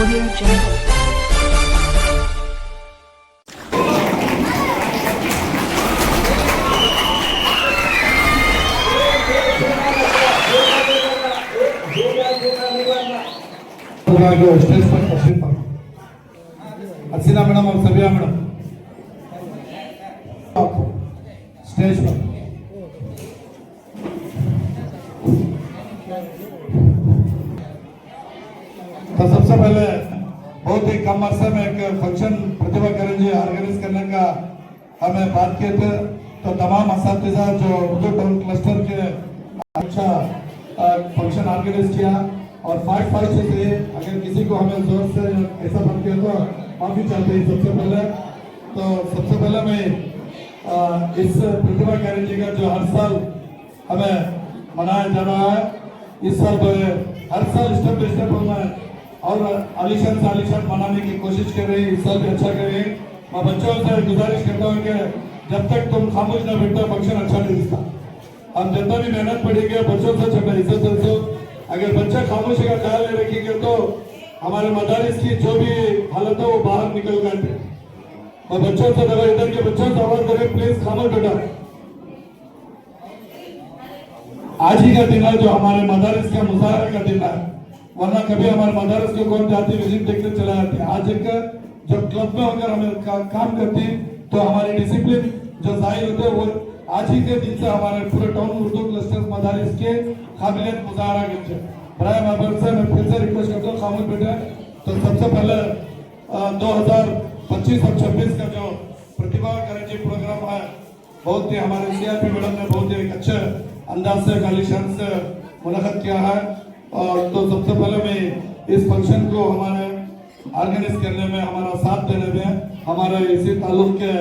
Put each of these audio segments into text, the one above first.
Audio Jungle. Stage तो सबसे पहले बहुत ही कम अरसे में एक फ़ंक्शन प्रतिभा करेंगे ऑर्गेनाइज करने का हमें बात किए थे। तो तमाम इस जो उर्दू टाउन क्लस्टर के अच्छा फ़ंक्शन ऑर्गेनाइज किया और फाइट फाइट से थे। अगर किसी को हमें ज़ोर से ऐसा बन किया तो माफ़ी चाहते हैं सबसे पहले। तो सबसे पहले मैं इस प्रतिभा कैरेंजी का जो हर साल हमें मनाया जा रहा है, इस साल जो है हर साल स्टेप बाई स्टेप हमें और आलिशान से आलिशान मनाने की कोशिश कर रहे हैं, इस साल भी अच्छा करें मैं बच्चों से गुजारिश करता हूँ कि जब तक तुम खामोश ना बैठो, फ़ंक्शन अच्छा नहीं दिखता। हम जितना भी मेहनत पड़ेगी, बच्चों से छोटा इज़्ज़त दो। अगर बच्चा खामोशी का ख्याल नहीं रखेंगे तो हमारे मदारिस की जो भी हालत है, वो बाहर निकल जाते और बच्चों से दबा इधर के बच्चों से आवाज़ करें प्लीज़ खामोश बेटा आज ही का दिन है जो हमारे मदारिस का मुजाहरे का दिन है। वरना कभी हमारे मदारिस को कौन जाती विज़िट देखने चला जाते आज एक जब क्लब में होकर हमें का, काम करती तो हमारी डिसिप्लिन जो ज़ाहिर होते वो आज ही के दिन से हमारे पूरे टाउन उर्दू क्लस्टर मदारिस के काबिलियत मुजाहरा करते बराए महबूब से मैं फिर से रिक्वेस्ट करता हूँ खामोश बेटा तो सबसे पहले दो हज़ार पच्चीस और छब्बीस का जो प्रतिभा करेंजी प्रोग्राम है बहुत ही हमारे सी आर पी मैडम ने बहुत ही अच्छे अंदाज से गालिशान से मुलाकात किया है। और तो सबसे पहले मैं इस फंक्शन को हमारे ऑर्गेनाइज करने में हमारा साथ देने में हमारे इसी ताल्लुक के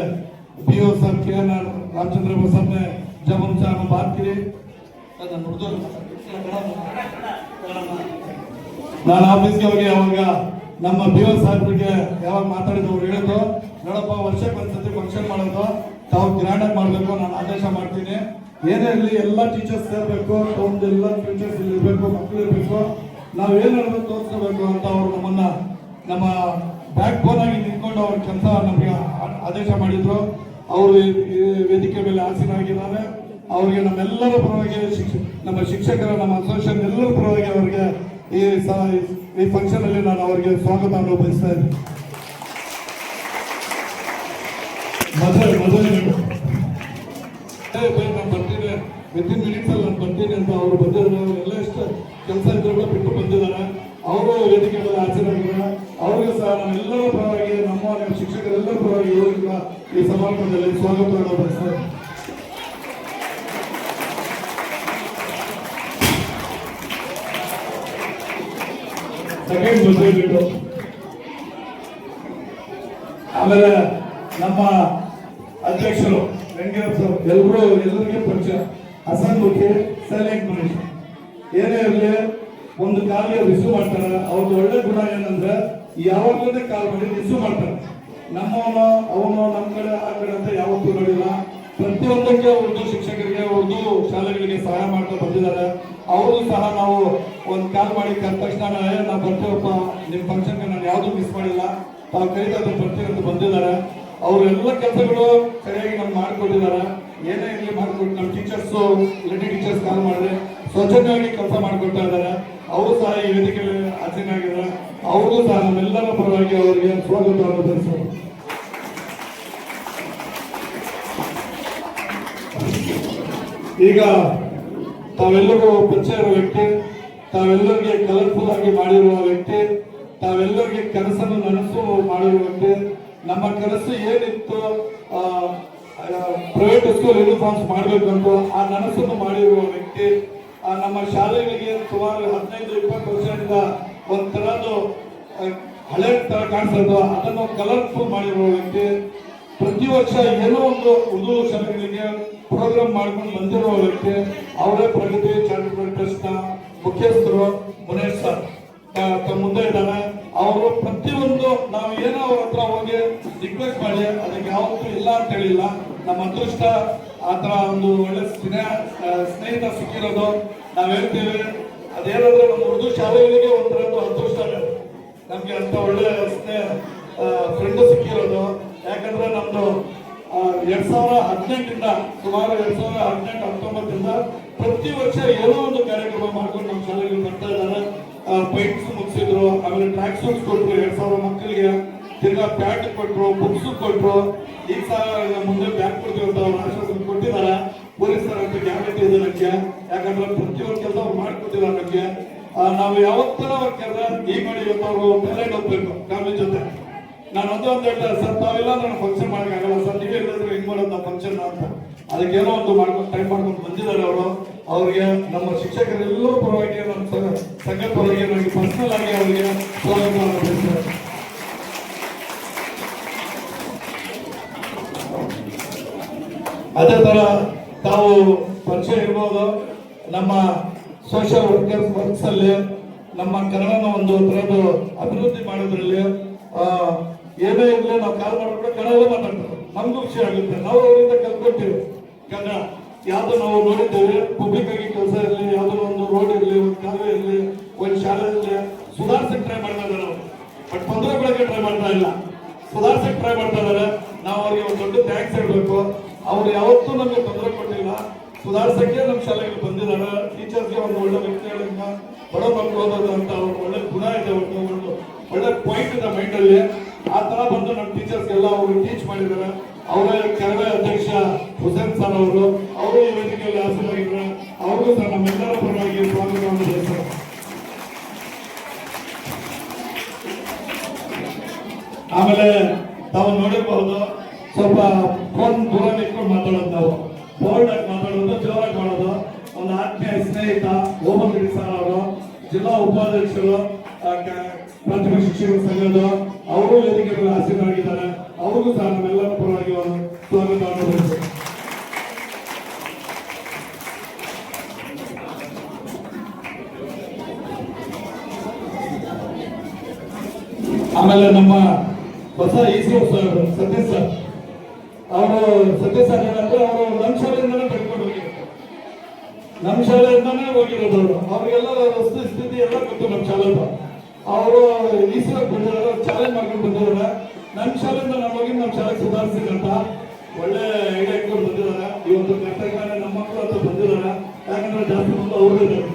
PO sir K N R Ramachandra Prasad ने जब उनसे हमें बात की तो ನಾನು ನಾನು ಆಫೀಸ್ಗೆ ಹೋಗಿ ಅವಾಗ ನಮ್ಮ ಬಿ ಓ ಸಾಹೇಬ್ರಿಗೆ ಯಾವಾಗ ಮಾತಾಡಿದ್ರು ಅವ್ರು ಹೇಳಿದ್ರು ನೋಡಪ್ಪ ವರ್ಷಕ್ಕೆ ಒಂದ್ಸತಿ ಫಂಕ್ಷನ್ ಮಾಡೋದು ತಾವು ಗ್ರ್ಯಾಂಡ್ ಆಗಿ ಮಾಡಬೇಕು ನಾನು ಆದೇಶ ಮಾಡ್ತೀನಿ ಏನೇ ಇರಲಿ, ಎಲ್ಲ ಟೀಚರ್ಸ್ ಸೇರ್ಬೇಕು ಅವ್ರದ್ದು ಎಲ್ಲ ಟೀಚರ್ಸ್ ಇರಬೇಕು ಮಕ್ಕಳು ಇರಬೇಕು. ನಾವು ಹೇಳಬೇಕು ತೋರಿಸ್ಕೋಬೇಕು ಅಂತ ಅವ್ರು ನಮ್ಮನ್ನ, ನಮ್ಮ ಬ್ಯಾಕ್ ಬೋನ್ ಆಗಿ ನಿಂತ್ಕೊಂಡು ಅವ್ರ ಕೆಲಸ ನಮಗೆ ಆದೇಶ ಮಾಡಿದ್ರು. ಅವರು ವೇದಿಕೆ ಮೇಲೆ ಆಸೀನಾಗಿದ್ದಾರೆ ಅವರಿಗೆ ನಮ್ಮೆಲ್ಲರ ಪರವಾಗಿ ಶಿಕ್ಷ ನಮ್ಮ ಶಿಕ್ಷಕರ, ನಮ್ಮ ಅಸೋಸಿಯೇಷನ್ ಎಲ್ಲರ ಪರವಾಗಿ ಅವರಿಗೆ ಈ ಈ ಫಂಕ್ಷನ್ ಅಲ್ಲಿ ನಾನು ಅವರಿಗೆ ಸ್ವಾಗತವನ್ನು ಬಯಸ್ತಾ ಇದ್ದೀನಿ. ವಿತಿನ್ ಮಿನಿಟ್ಸ್ ಅಲ್ಲಿ ನಾನು ಬರ್ತೀನಿ ಅಂತ ಅವರು ಬಂದಿದ್ದಾರೆ ಎಲ್ಲ ಎಷ್ಟು ಕೆಲಸ ಇದ್ರು ಬಿಟ್ಟು ಬಂದಿದ್ದಾರೆ. ಅವರು ವೇದಿಕೆ ಮೇಲೆ ಹಾಜರಾಗಿದ್ದಾರೆ ಅವ್ರಿಗೂ ಸಹ ನಮ್ಮೆಲ್ಲರ ಪರವಾಗಿ, ನಮ್ಮ ನಮ್ಮ ಶಿಕ್ಷಕರೆಲ್ಲರ ಪರವಾಗಿ ಇವರಿಗೆ ಈ ಸಮಾರಂಭದಲ್ಲಿ ಸ್ವಾಗತ ಮಾಡೋದು. ಸೆಕೆಂಡ್ ಆಮೇಲೆ ನಮ್ಮ ಅಧ್ಯಕ್ಷರು, ವೆಂಕಟೇಶ್ ಸರ್ ಎಲ್ಲರೂ ಎಲ್ಲರಿಗೆ ಪರಿಚಯ. ಹಸನ್ ಸೆಲೆಕ್ಟ್ ಮನುಷ್ಯ ಏನೇ ಇರಲಿ, ಒಂದು ಕಾಲಿಗೆ ರಿಸೀವ್ ಮಾಡ್ತಾರೆ, ಅವ್ರದ್ದು ಒಳ್ಳೆ ಗುಣ ಏನಂದ್ರೆ, ಯಾವಾಗಲೂ ಕಾಲ್ ಮಾಡಿ ರಿಸೀವ್ ಮಾಡ್ತಾರೆ. ನಮ್ಮವನು, ಅವನು ನಮ್ಮ ಕಡೆ, ಆ ಕಡೆ ಅಂತ ಯಾವತ್ತೂ ನೋಡಿಲ್ಲ ಪ್ರತಿಯೊಂದಕ್ಕೆ ಉರ್ದು ಶಿಕ್ಷಕರಿಗೆ ಉರ್ದು ಶಾಲೆಗಳಿಗೆ ಸಹಾಯ ಮಾಡ್ತಾ ಬಂದಿದ್ದಾರೆ. ಅವರು ಸಹ ನಾವು ಒಂದು ಕಾಲ್ ಮಾಡಿ ಕರೆದ ತಕ್ಷಣ ನಾನು ಬರ್ತೀವಪ್ಪ ನಿಮ್ಮ ಫಂಕ್ಷನ್ಗೆ ನಾನು ಯಾವುದು ಮಿಸ್ ಮಾಡಿಲ್ಲ. ತಾವು ಕರೀತಾ ಅಂತ ಬಂದಿದ್ದಾರೆ. ಅವರೆಲ್ಲ ಕೆಲಸಗಳು ಸರಿಯಾಗಿ ನಮ್ಗೆ ಮಾಡಿಕೊಟ್ಟಿದ್ದಾರೆ. ಏನೇ ಇರಲಿ ಮಾಡ್ಕೊಂಡು ನಮ್ಮ ಟೀಚರ್ಸ್ ಲೇಡಿ ಟೀಚರ್ಸ್ ಕಾಲ್ ಮಾಡಿದ್ರೆ ಸ್ವಚ್ಛತೆಯಾಗಿ ಕೆಲಸ ಮಾಡಿಕೊಡ್ತಾ ಇದ್ದಾರೆ ಅವರು ಸಹ ಈ ವೇದಿಕೆ ಹಾಜರಾಗಿದ್ದಾರೆ ಅವರು ಸಹ ನಮ್ಮೆಲ್ಲರ ಪರವಾಗಿ ಅವರಿಗೆ ಸ್ವಾಗತವನ್ನು ಬಯಸೋದು ಈಗ ತಾವೆಲ್ಲರೂ ಪರಿಚಯ ಇರುವ ವ್ಯಕ್ತಿ, ತಾವೆಲ್ಲರಿಗೆ ಕಲರ್ಫುಲ್ ಆಗಿ ಮಾಡಿರುವ ವ್ಯಕ್ತಿ, ತಾವೆಲ್ಲರಿಗೆ ಕನಸನ್ನು ನನಸು ಮಾಡಿರುವ ವ್ಯಕ್ತಿ, ನಮ್ಮ ಕನಸು ಏನಿತ್ತು ಪ್ರೈವೇಟ್ ಸ್ಕೂಲ್ ಯೂನಿಫಾರ್ಮ್ಸ್ ಮಾಡಬೇಕು ಅಂತ ಆ ನನಸನ್ನು ಮಾಡಿರುವ ವ್ಯಕ್ತಿ ನಮ್ಮ ಶಾಲೆಗಳಿಗೆ ಸುಮಾರು ಹದಿನೈದು ಇಪ್ಪತ್ತು ವರ್ಷದಿಂದ ಒಂದು ತರದ್ದು ಹಳೆ ತರ ಕಾಣಿಸ್ತದ ಅದನ್ನು ಕಲರ್ಫುಲ್ ಮಾಡಿರುವ ವ್ಯಕ್ತಿ, ಪ್ರತಿ ವರ್ಷ ಏನೋ ಒಂದು ಉರ್ದು ಶಾಲೆಗಳಿಗೆ ಪ್ರೋಗ್ರಾಮ್ ಮಾಡ್ಕೊಂಡು ಬಂದಿರುವ ವ್ಯಕ್ತಿ, ಅವರೇ ಪ್ರಗತಿ ಚಾರಿಟಬಲ್ ಟ್ರಸ್ಟ್ ಮುಖ್ಯಸ್ಥರು ಮುನೇಶ್ ಸರ್. ಮುಂದೆ ಇದ್ದಾರೆ. ಅವರು ಪ್ರತಿಯೊಂದು ನಾವು ಏನೋ ಅವ್ರ ಹತ್ರ ಹೋಗಿ ರಿಕ್ವೆಸ್ಟ್ ಮಾಡಿ, ಅದಕ್ಕೆ ಯಾವತ್ತೂ ಇಲ್ಲ ಅಂತ ಹೇಳಿಲ್ಲ. ನಮ್ಮ ಅದೃಷ್ಟ ಆ ಒಂದು ಒಳ್ಳೆ ಸ್ನೇಹ ಸ್ನೇಹಿತ ಸಿಕ್ಕಿರೋದು ನಾವ್ ಹೇಳ್ತೀವಿ. ಅದೇನಾದ್ರೆ ನಮ್ಮ ಉರ್ದು ಶಾಲೆಗಳಿಗೆ ಒಂಥರ ಅದೃಷ್ಟ ನಮ್ಗೆ ಅಂತ ಒಳ್ಳೆ ಸ್ನೇಹ ಫ್ರೆಂಡ್ ಸಿಕ್ಕಿರೋದು. ಯಾಕಂದ್ರೆ ನಮ್ದು ಆ, ಎರಡ್ ಸಾವಿರ ಹದಿನೆಂಟರಿಂದ ಸುಮಾರು ಎರಡ್ ಸಾವಿರ ಹದಿನೆಂಟು ಹತ್ತೊಂಬತ್ತರಿಂದ ಪ್ರತಿ ವರ್ಷ ಏನೋ ಒಂದು ಕಾರ್ಯಕ್ರಮ ಮಾಡ್ಕೊಂಡು ನಮ್ಮ ಶಾಲೆಗಳು ಬರ್ತಾ ಇದ್ದಾರೆ. ಪೈಂಟ್ಸ್ ಮುಗಿಸಿದ್ರು ಆಮೇಲೆ ಟ್ರ್ಯಾಕ್ ಸೂಟ್ಸ್ ಕೊಟ್ರು ಎರಡ್ ಸಾವಿರ ಮಕ್ಕಳಿಗೆ. ತಿರ್ಗಾ ಪ್ಯಾಟ್ ಕೊಟ್ರು ಬುಕ್ಸ್ ಕೊಟ್ರು, ಈಗ ಸಹ ಮುಂದೆ ಬ್ಯಾಗ್ ಕೊಡ್ತೀವಿ ಅಂತ ಅವ್ರು ಆಶ್ವಾಸನೆ ಕೊಟ್ಟಿದ್ದಾರೆ ಪೊಲೀಸರ ಅಂತ ಗ್ಯಾರಂಟಿ ಇದೆ ನನಗೆ ಯಾಕಂದ್ರೆ ಪ್ರತಿಯೊಂದು ಕೆಲಸ ಅವ್ರು ಮಾಡ್ಕೊಟ್ಟಿದ್ದಾರೆ ನಾವು ಯಾವತ್ತರ ಅವ್ರ ಕೆಲಸ ಈ ಮಾಡಿ ಇವತ್ತು ಅವರು ಟ್ಯಾಲೆಂಟ್ ಹೋಗ್ಬೇಕು ಫ್ಯಾಮಿಲಿ ಜೊತೆ. ನಾನು ಒಂದೇ ಒಂದು ಹೇಳ್ತಾರೆ ಸರ್, ತಾವೆಲ್ಲ ನಾನು ಫಂಕ್ಷನ್ ಮಾಡೋಕ್ಕಾಗಲ್ಲ ಸರ್, ನೀವೇ ಇಲ್ಲದ್ರೆ ಹೆಂಗ್ ಮಾಡೋದು ಫಂಕ್ಷನ್ ಅಂತ. ಅದಕ್ಕೇನೋ ಒಂದು ಮಾಡ್ಕೊಂಡು ಟೈಮ್ ಮಾಡ್ಕೊಂಡು ಬಂದಿದ್ದಾರೆ ಅವರು. ಅವ್ರಿಗೆ ನಮ್ಮ ಶಿಕ್ಷಕರೆಲ್ಲರೂ ಪರವಾಗಿ ನಮ್ಮ ಸಂಘ ಪರವಾಗಿ ನನಗೆ ಪರ್ಸನಲ್ ಆಗಿ ಅವರಿಗೆ ಸ್ವಾಗತವನ್ನು ಅದೇ ತರ ತಾವು ಪರಿಚಯ ಇರ್ಬೋದು. ನಮ್ಮ ಸೋಷಿಯಲ್ ವರ್ಕರ್ಸ್ ವರ್ಕ್ಸ್ ಅಲ್ಲಿ ನಮ್ಮ ಕನ್ನಡನ ಒಂದು ತರದ್ದು ಅಭಿವೃದ್ಧಿ ಮಾಡೋದ್ರಲ್ಲಿ ಏನೇ ಇರಲಿ ನಾವು ಕಾಲ್ ಮಾಡ್ಕೊಂಡು ಕನ್ನಡ ಮಾತಾಡ್ತಾರೆ. ನಮಗೂ ಖುಷಿ ಆಗುತ್ತೆ. ನಾವು ಅವರಿಂದ ಕಲ್ತ್ಕೊಳ್ತೀವಿ ಯಾಕಂದ್ರೆ ಯಾವ್ದು ನಾವು ನೋಡಿದ್ದೇವೆ ಪಬ್ಲಿಕ್ ಆಗಿ ಕೆಲಸ ಇರಲಿ, ಯಾವ್ದೋ ಒಂದು ರೋಡ್ ಇರಲಿ, ಒಂದು ಕಾಲುವೆ ಇರಲಿ, ಒಂದು ಶಾಲೆ ಇರಲಿ ಸುಧಾರಿಸಕ್ಕೆ ಟ್ರೈ ಮಾಡ್ತಾ ಇದ್ದಾರೆ ಅವರು. ಬಟ್ ಬೆಳಗ್ಗೆ ಟ್ರೈ ಮಾಡ್ತಾ ಇಲ್ಲ. ಸುಧಾರಿಸಕ್ಕೆ ಟ್ರೈ ಮಾಡ್ತಾ ಇದ್ದಾರೆ. ನಾವು ಅವ್ರಿಗೆ ಒಂದು ದೊಡ್ಡ ಥ್ಯಾಂಕ್ಸ್ ಹೇಳ್ಬೇಕು. ಅವ್ರು ಯಾವತ್ತೂ ನಮಗೆ ತೊಂದರೆ ಕೊಟ್ಟಿಲ್ಲ. ಸುಧಾರಿಸಕ್ಕೆ ನಮ್ಮ ಶಾಲೆಗೆ ಬಂದಿದ್ದಾರೆ ಟೀಚರ್ಸ್ಗೆ ಒಂದು ಒಳ್ಳೆ ವ್ಯಕ್ತಿಗಳಿಂದ ಬಡ ಮಕ್ಕಳು ಓದೋದು ಅಂತ ಒಳ್ಳೆ ಗುಣ ಇದೆ ಒಂದು ಒಳ್ಳೆ ಪಾಯಿಂಟ್ ಇದೆ ಮೈಂಡಲ್ಲಿ ಆ ಥರ ಬಂದು ನಮ್ಮ ಟೀಚರ್ಸ್ಗೆಲ್ಲ ಅವರು ಟೀಚ್ ಮಾಡಿದ್ದಾರೆ ಅವರ ಕೆಲವೇ ಅಧ್ಯಕ್ಷ ಹುಸೇನ್ ಸರ್ ಅವರು. ಅವರು ಈ ವೇದಿಕೆಯಲ್ಲಿ ಹಾಸನಾಗಿದ್ದಾರೆ ಅವ್ರಿಗೂ ಸಹ ನಮ್ಮೆಲ್ಲರ ಪರವಾಗಿ ಸ್ವಾಗತವನ್ನು ಬಯಸ್ತಾರೆ ಆಮೇಲೆ ತಾವು ನೋಡಿರಬಹುದು ಸ್ವಲ್ಪ ಫೋನ್ ದೂರ ಇಟ್ಕೊಂಡು ಮಾತಾಡೋದು ನಾವು. ಆಗಿ ಮಾತಾಡೋದು, ಜೋರಾಗಿ ಮಾಡೋದು. ಒಂದು ಆತ್ಮೀಯ ಸ್ನೇಹಿತ ಓಮಗಿರಿ ಗಿರಿ ಸರ್ ಅವರು, ಜಿಲ್ಲಾ ಉಪಾಧ್ಯಕ್ಷರು ಪ್ರಾಥಮಿಕ ಶಿಕ್ಷಕರ ಸಂಘದ ಅವರು ವೇದಿಕೆಗಳಲ್ಲಿ ಆಸೀನರಾಗಿದ್ದಾರೆ ಅವ್ರಿಗೂ ಸಹ ನಮ್ಮೆಲ್ಲರ ಪರವಾಗಿ ಒಂದು ಸ್ವಾಗತವನ್ನು ಆಮೇಲೆ ನಮ್ಮ ಹೊಸ ಇಸ್ರೋ ಸರ್ ಸತೀಶ್ ಸರ್ ಅವರು ಸತೀಶ್ ಸರ್ ಏನಂದ್ರೆ ಅವರು ನಮ್ಮ ಶಾಲೆಯಿಂದನೇ ಬೆಳ್ಕೊಂಡು ಹೋಗಿರೋದು ನಮ್ಮ ಶಾಲೆಯಿಂದಾನೇ ಹೋಗಿರೋದು ಅವರು ಅವ್ರಿಗೆಲ್ಲ ವಸ್ತು ಗೊತ್ತು ನಮ್ಮ ಶಾಲೆದು ಅವರು ಇಸ್ರೋ ಬಂದಿರೋ ಚಾಲೆಂಜ್ ಮಾಡ್ಕೊಂಡು ಬಂದಿದ್ದಾರೆ ನಮ್ಮ ಶಾಲೆಯಿಂದ ನಮ್ಮ ಹೋಗಿ ನಮ್ಮ ಶಾಲೆಗೆ ಸುಧಾರಿಸಿದಂತ ಒಳ್ಳೆ ಐಡಿಯಾ ಇಟ್ಕೊಂಡು ಬಂದಿದ್ದಾರೆ. ಇವತ್ತು ಕರ್ತವ್ಯ ನಮ್ಮ ಮಕ್ಕಳು ಅಂತ ಬಂದಿದ್ದಾರೆ. ಯಾಕಂದ್ರೆ ಜಾಸ್ತಿ ಮಕ್ಕಳು ಅವರು ಇದ್ದಾರೆ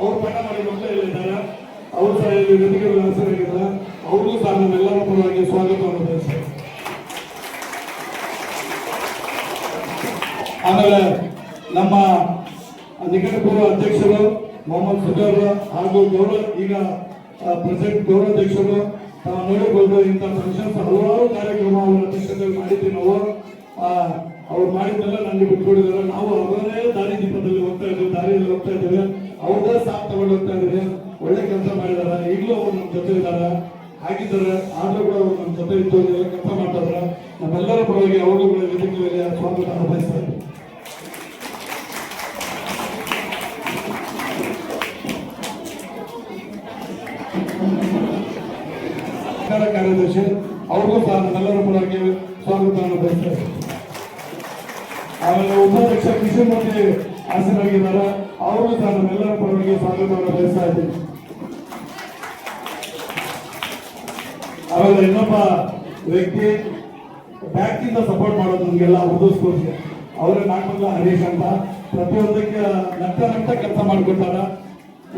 ಅವ್ರು ಪಾಠ ಮಾಡಿ ಮಕ್ಕಳು ಎಲ್ಲ ಇದ್ದಾರೆ. ಅವರು ಸಹ ಇಲ್ಲಿ ವೇದಿಕೆ ಹಾಸನಾಗಿದ್ದಾರೆ ಅವ್ರಿಗೂ ಸಹ ನಮ್ಮೆಲ್ಲರ ಪರವಾಗಿ ಸ್ವಾಗತವನ್ನು ಬಯಸ್ತೇವೆ ಆಮೇಲೆ ನಮ್ಮ ನಿಕಟಪೂರ್ವ ಅಧ್ಯಕ್ಷರು ಮೊಹಮ್ಮದ್ ಸುಜಾರ್ ಹಾಗೂ ಗೌರವ, ಈಗ ಪ್ರೆಸಿಡೆಂಟ್ ಗೌರವಾಧ್ಯಕ್ಷರು ತಾವು ನೋಡಿರ್ಬೋದು ಇಂಥ ಫಂಕ್ಷನ್ಸ್ ಹಲವಾರು ಕಾರ್ಯಕ್ರಮ ಅವರ ಅಧ್ಯಕ್ಷತೆಯಲ್ಲಿ ಮಾಡಿದ್ದೀವಿ ನಾವು. ಅವ್ರು ಮಾಡಿದ್ದೆಲ್ಲ ನನಗೆ ಬಿಟ್ಕೊಂಡಿದ್ದಾರೆ ನಾವು ಅವರೇ ದಾರಿ ದೀಪದಲ್ಲಿ ಹೋಗ್ತಾ ಇದ್ದೀವಿ, ದಾರಿಯಲ್ಲಿ ಹೋಗ್ತಾ ಇದ್ದೀವಿ. ಅವ್ರದ್ದೇ ಸಾಥ್ ತಗೊಂಡು ಹೋಗ್ತಾ ಇದ್ದೀವಿ. ಒಳ್ಳೆ ಕೆಲಸ ಮಾಡಿದ್ದಾರೆ. ಈಗಲೂ ಅವ್ರು ನಮ್ಮ ಜೊತೆ ಇದ್ದಾರೆ. ಹಾಗಿದ್ದಾರೆ ಆದರೂ ಕೂಡ ಅವ್ರು ನಮ್ಮ ಜೊತೆ ಇದ್ದು ಕೆಲಸ ಮಾಡ್ತಾರೆ. ನಮ್ಮೆಲ್ಲರ ಪರವಾಗಿ ಅವರು ಕೂಡ ವೇದಿಕೆಯಲ್ಲಿ ಸ್ವಾಗತ ಅನುಭವಿಸ್ತಾ ಕಾರ್ಯದರ್ಶಿ ಅವ್ರಿಗೂ ಸಹ ನಮ್ಮೆಲ್ಲರ ಪರವಾಗಿ ಸ್ವಾಗತವನ್ನು ಆಮೇಲೆ ಉಪಾಧ್ಯಕ್ಷ ಕೃಷ್ಣಮೂರ್ತಿ ಹಾಸನಾಗಿದ್ದಾರೆ ಅವ್ರಿಗೂ ಸಹ ನಮ್ಮೆಲ್ಲರ ಪರವಾಗಿ ಸ್ವಾಗತವನ್ನು ಬಯಸ್ತಾ ಇದ್ದೀನಿ. ಆಮೇಲೆ ಇನ್ನೊಬ್ಬ ವ್ಯಕ್ತಿ ಬ್ಯಾಕ್ ಇಂದ ಸಪೋರ್ಟ್ ಮಾಡೋದು ನಮಗೆಲ್ಲ ಉರ್ದು ಸ್ಕೂಲ್ಗೆ ಅವರೇ ನಾಲ್ಕಲ್ಲ ಹರೀಶ್ ಅಂತ. ಪ್ರತಿಯೊಂದಕ್ಕೆ ನಟ್ಟ ನಟ್ಟ ಕೆಲಸ ಮಾಡ್ಕೊಡ್ತಾರ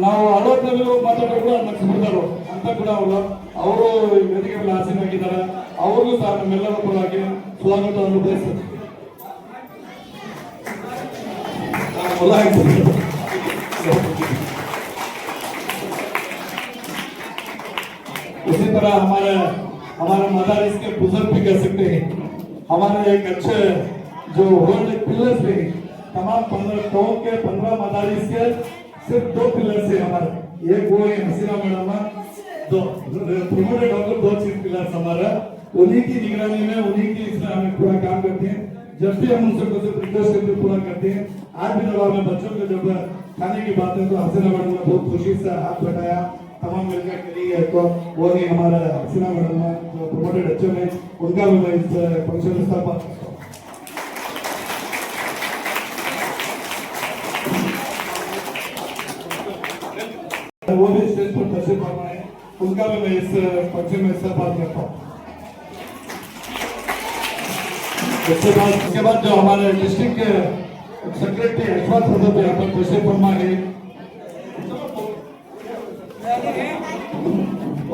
ನಾವು ಅಳೋದ್ರಲ್ಲಿ ಮಾತಾಡೋ ಕೂಡ ನಗ್ಸ್ಬಿಡ್ತಾರೋ ಅಂತ ಕೂಡ ಅವರು ಅವರು ವೇದಿಕೆ ಮೇಲೆ ಆಸೀನಾಗಿದ್ದಾರೆ ಅವ್ರಿಗೂ ಸಹ ನಮ್ಮೆಲ್ಲರ ಪರವಾಗಿ ಸ್ವಾಗತವನ್ನು ಬಯಸ್ತಾರೆ ನಾನು ಹೊಲ ಹಾಕ್ತೀನಿ. इसी तरह हमारे हमारे मदारिस के बुजुर्ग भी कह सकते हैं हमारे एक अच्छे जो वर्ल्ड पिलर्स भी तमाम पंद्रह टों के पंद्रह मदारिस के सिर्फ दो पिलर्स है हमारे एक वो है हसीना मैडम दो प्रमोटेड होकर दो चीज़ पिलर्स हमारा। उन्हीं की निगरानी में उन्हीं की हमें पूरा काम करते हैं। जब भी हम उनसे कुछ रिक्वेस्ट करते हैं, पूरा करते हैं। आज भी जब हमें बच्चों को जब खाने की बात है तो हसीना मैडम ने बहुत खुशी से हाथ बैठाया तमाम मिलकर करी है तो वो नहीं हमारा हसीना मैडम जो प्रमोटेड अच्छे में उनका भी मैं इस फ़ंक्शन में स्थापना करता हूँ। वो भी स्टेज पर तशरीफ़ फरमाए उनका भी मैं इस फ़ंक्शन में हिस्सा बात करता हूँ। उसके बाद उसके बाद जो हमारे डिस्ट्रिक्ट के सेक्रेटरी यशवंत सदस्य यहाँ पर तशरीफ़ फरमा है।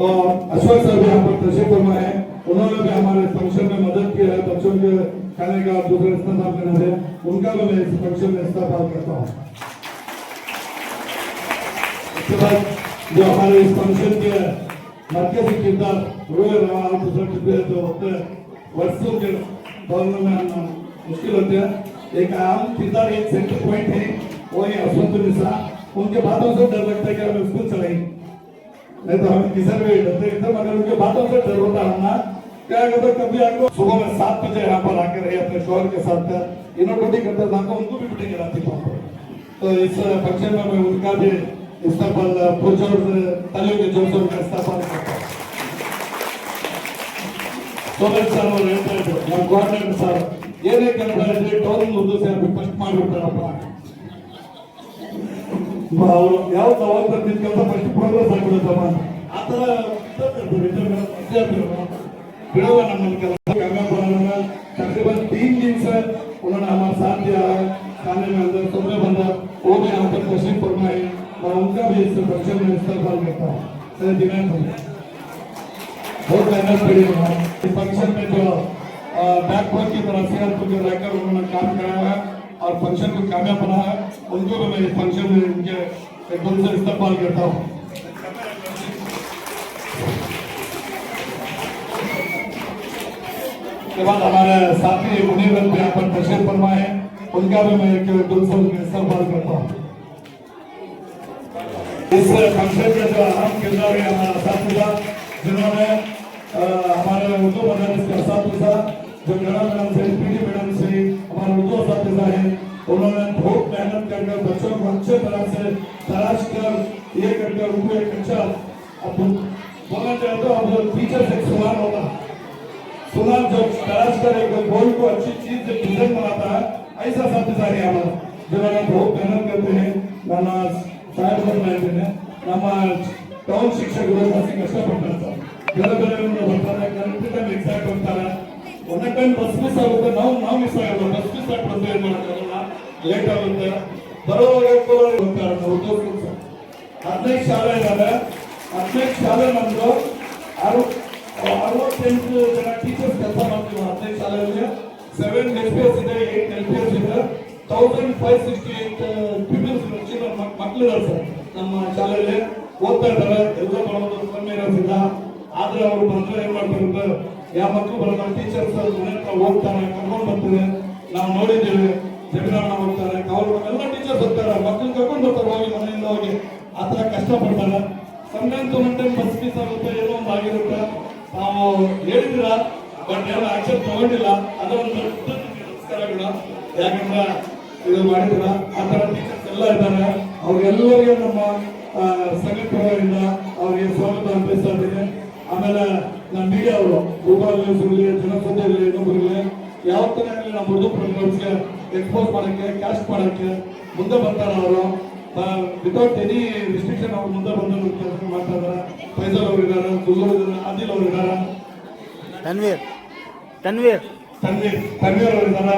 और अशोक सर भी यहाँ पर तशरीफ़ फरमा है। उन्होंने भी हमारे फ़ंक्शन में मदद की है। बच्चों के खाने का दूसरे इस्तेमाल करने से उनका भी मैं इस फ़ंक्शन में इस्तेमाल करता हूँ। उसके बाद जो हमारे इस फ़ंक्शन के मरकजी किरदार रोए रहा जो होते हैं वर्षों के दौर में मुश्किल होते हैं एक आम किरदार एक सेंटर पॉइंट है वो है असवंत निशा उनके बातों से डर लगता है कि हमें स्कूल चलाएँगे नहीं तो हमें किसी भी डरते एकदम अगर उनके बातों से डर होता है ना क्या अगर कभी आपको सुबह में सात बजे यहाँ पर आके रहे अपने शोहर के साथ इन्हों ड्यूटी करते थे उनको भी ड्यूटी कराती तो इस फ़ंक्शन में मैं उनका भी इस्तेमाल पुरजोर से तालियों के जोर से उनका इस्तेमाल करता हूँ ಸೋಮೇಶ್ ಸರ್ ಅವರು ಹೇಳ್ತಾ ಇದ್ರು ನಮ್ಮ ಕೋಆರ್ಡಿನೇಟರ್ ಸರ್ ಏನೇ ಕೆಲಸ ಇದ್ರೆ ಟೋನ್ ಒಂದು ಸೇರಿ ಫಸ್ಟ್ ಮಾಡಿಬಿಡ್ತಾರಪ್ಪ ಅವರು ಯಾವ ಅವಾಗ ಬರ್ತಿದ್ ಕೆಲಸ ಫಸ್ಟ್ ಪ್ರೋಗ್ರೆಸ್ ಆಗ್ಬಿಡುತ್ತಮ್ಮ ಆ ಥರ बिड़ोगा नमन का गंगा पुराना तकरीबन तीन दिन से उन्होंने हमारा साथ दिया है खाने में अंदर सोने बंदा वो भी यहाँ पर तशरीफ फरमाए मैं उनका भी इस फ़ंक्शन में इस्तेमाल करता हूँ। सर दिनांक भाई बहुत मेहनत उन्होंने इस फ़ंक्शन में जो बैकवर्ड की तरह से आपको जो रहकर उन्होंने काम कराया है और फ़ंक्शन को कामयाब बनाया है उनको भी मैं इस फ़ंक्शन में उनके एकदम से इस्तेमाल करता हूँ। के बाद हमारे साथी मुनीर यहाँ पर तशरीफ़ फरमाए हैं। उनका भी मैं एक दिल से इस्तेमाल करता हूँ इस फ़ंक्शन के जो अहम किरदार है हमारा साथ मिला जिन्होंने हमारे उर्दू मदारस का साथीसा जो गणा मैडम से पी डी मैडम से हमारे उर्दू साथीसा है, उन्होंने बहुत मेहनत करके बच्चों को अच्छे तरह से तलाश कर, ये करके उनको एक अच्छा अब बोलना चाहते हो तो अब टीचर से सुनार होगा सुनार जब तलाश करे कोई बोल को अच्छी चीज़ से डिज़ाइन बनाता है, ऐसा साथीसा है हमारा, जिन्होंने बहुत मेहनत करते हैं। नमाज़ साहब बनाते हैं, नमाज़ ಟೌನ್ ಶಿಕ್ಷಕರು ಬಸ್ಸಿಗೆ ಸರ್ ಬೇರೆ ಬೇರೆ ಬರ್ತಾರೆ ಟೈಮ್ ಎಕ್ಸಾಕ್ಟ್ ಹೋಗ್ತಾರೆ ಒಂದೇ ಟೈಮ್ ಬಸ್ ಮಿಸ್ ಆಗುತ್ತೆ ನಾವು ನಾವು ಮಿಸ್ ಆಗಲ್ಲ ಬಸ್ ಮಿಸ್ ಆಗ್ಬಿಡುತ್ತೆ ಏನ್ ಮಾಡೋಕ್ಕಾಗಲ್ಲ ಲೇಟ್ ಆಗುತ್ತೆ. ಬರೋವಾಗ ಹೋಗ್ತಾರೆ ಹದಿನೈದು ಶಾಲೆ ಇದ್ದಾವೆ ಹದಿನೈದು ಶಾಲೆ ನಮ್ದು. ಆರು, ಅರವತ್ತೆಂಟು ಜನ ಟೀಚರ್ಸ್ ಕೆಲಸ ಮಾಡ್ತೀವಿ ಹದಿನೈದು ಶಾಲೆಯಲ್ಲಿ. ಸೆವೆನ್ ಎಲ್ ಪಿ ಇದೆ ಏಟ್ ಎಲ್ ಪಿ ಎಸ್ ಇದೆ thousand five sixty eight peoples ಮಕ್ಕಳಿದ್ದಾರೆ ಸರ್ ನಮ್ಮ ಶಾಲೆಯಲ್ಲಿ. ಓದ್ತಾ ಇದ್ದಾರೆ ಎಲ್ಲ ಬರೋದು ಕಮ್ಮಿ ಇರೋದ್ರಿಂದ ಆದ್ರೆ ಅವರು ಬಂದ್ರೆ ಏನ್ ಮಾಡ್ತಾರೆ ಯಾವ ಮಕ್ಕಳು ಬರ್ತಾರೆ ಟೀಚರ್ಸ್ ಮನೆ ಹೋಗ್ತಾರೆ, ಕರ್ಕೊಂಡು ಬರ್ತಾರೆ. ನಾವು ನೋಡಿದ್ದೇವೆ ಜಗನಾಣ ಹೋಗ್ತಾರೆ ಅವರು ಎಲ್ಲ ಟೀಚರ್ಸ್ ಹೋಗ್ತಾರೆ ಮಕ್ಕಳು ಕರ್ಕೊಂಡು ಬರ್ತಾರೆ ಹೋಗಿ ಮನೆಯಿಂದ ಹೋಗಿ. ಆ ಥರ ಕಷ್ಟಪಡ್ತಾರೆ. ಸಮಯಂತೂ ಒನ್ ಟೈಮ್ ಬಸ್ ಆಗುತ್ತೆ, ಏನೋ ಒಂದು ಆಗಿರುತ್ತೆ. ನಾವು ಹೇಳಿದ್ರ ಬಟ್ ಏನೋ ಆಕ್ಷನ್ ತಗೊಂಡಿಲ್ಲ. ಅದೊಂದು ದೊಡ್ಡ ನಿಮ್ಗೆ ನಮಸ್ಕಾರಗಳು ಯಾಕಂದ್ರೆ ಇದು ಮಾಡಿದ್ರ ಆ ಥರ ಟೀಚರ್ಸ್ ಎಲ್ಲ ಇದ್ದಾರೆ. ಅವ್ರಿಗೆಲ್ಲರಿಗೂ ನಮ್ಮ ಪರವಾಗಿ ಅವರಿಗೆ ಸ್ವಾಗತ ಅರ್ಪಿಸ್ತಾ ಇದ್ದೇನೆ. ಆಮೇಲೆ ನಮ್ಮ ಮೀಡಿಯಾ ಅವರು ಗೂಗಲ್ ನ್ಯೂಸ್ ಇರಲಿ ಜನಸಂತೆ ಇರಲಿ ಇನ್ನೊಬ್ಬರಿಗೆ ಯಾವ ಥರ ಇರಲಿ ನಮ್ಮ ಉರ್ದು ಪ್ರೋಗ್ರಾಮ್ಸ್ಗೆ ಎಕ್ಸ್ಪೋಸ್ ಮಾಡೋಕ್ಕೆ ಕ್ಯಾಸ್ಟ್ ಮಾಡೋಕ್ಕೆ ಮುಂದೆ ಬರ್ತಾರೆ ಅವರು. ವಿತೌಟ್ ಎನಿ ರಿಸ್ಟ್ರಿಕ್ಷನ್ ಅವ್ರು ಮುಂದೆ ಬಂದು ಕೆಲಸ ಮಾಡ್ತಾ ಇದ್ದಾರೆ. ಫೈಸಲ್ ಅವರು ಇದ್ದಾರೆ ಸುಜೂರ್ ಇದ್ದಾರೆ ಅದಿಲ್ ಅವರು ಇದ್ದಾರೆ. ತನ್ವೀರ್ ತನ್ವೀರ್. ತನ್ವೀರ್ ತನ್ವೀರ್ ಅವರು ಇದ್ದಾರೆ?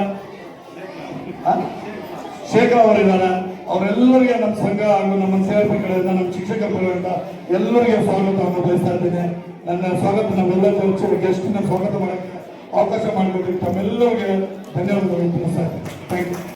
ಶೇಖರ್ ಅವರಿದ್ದಾರೆ ಅವರೆಲ್ಲರಿಗೆ ನಮ್ಮ ಸಂಘ ಹಾಗೂ ನಮ್ಮ ಕಡೆಯಿಂದ ನಮ್ಮ ಶಿಕ್ಷಕರ ಕಡೆಯಿಂದ ಎಲ್ಲರಿಗೆ ಸ್ವಾಗತವನ್ನು ಬಯಸ್ತಾ ಇದ್ದೇನೆ. ನನ್ನ ಸ್ವಾಗತ ನಮ್ಮೆಲ್ಲ ಗೆಸ್ಟ್ನ ಸ್ವಾಗತ ಮಾಡೋಕ್ಕೆ ಅವಕಾಶ ಮಾಡಿಕೊಟ್ಟಿದ್ದು ತಮ್ಮೆಲ್ಲರಿಗೆ ಧನ್ಯವಾದಗಳು ತಿಳಿಸ್ತಾ ಇದ್ದೀನಿ. Thank you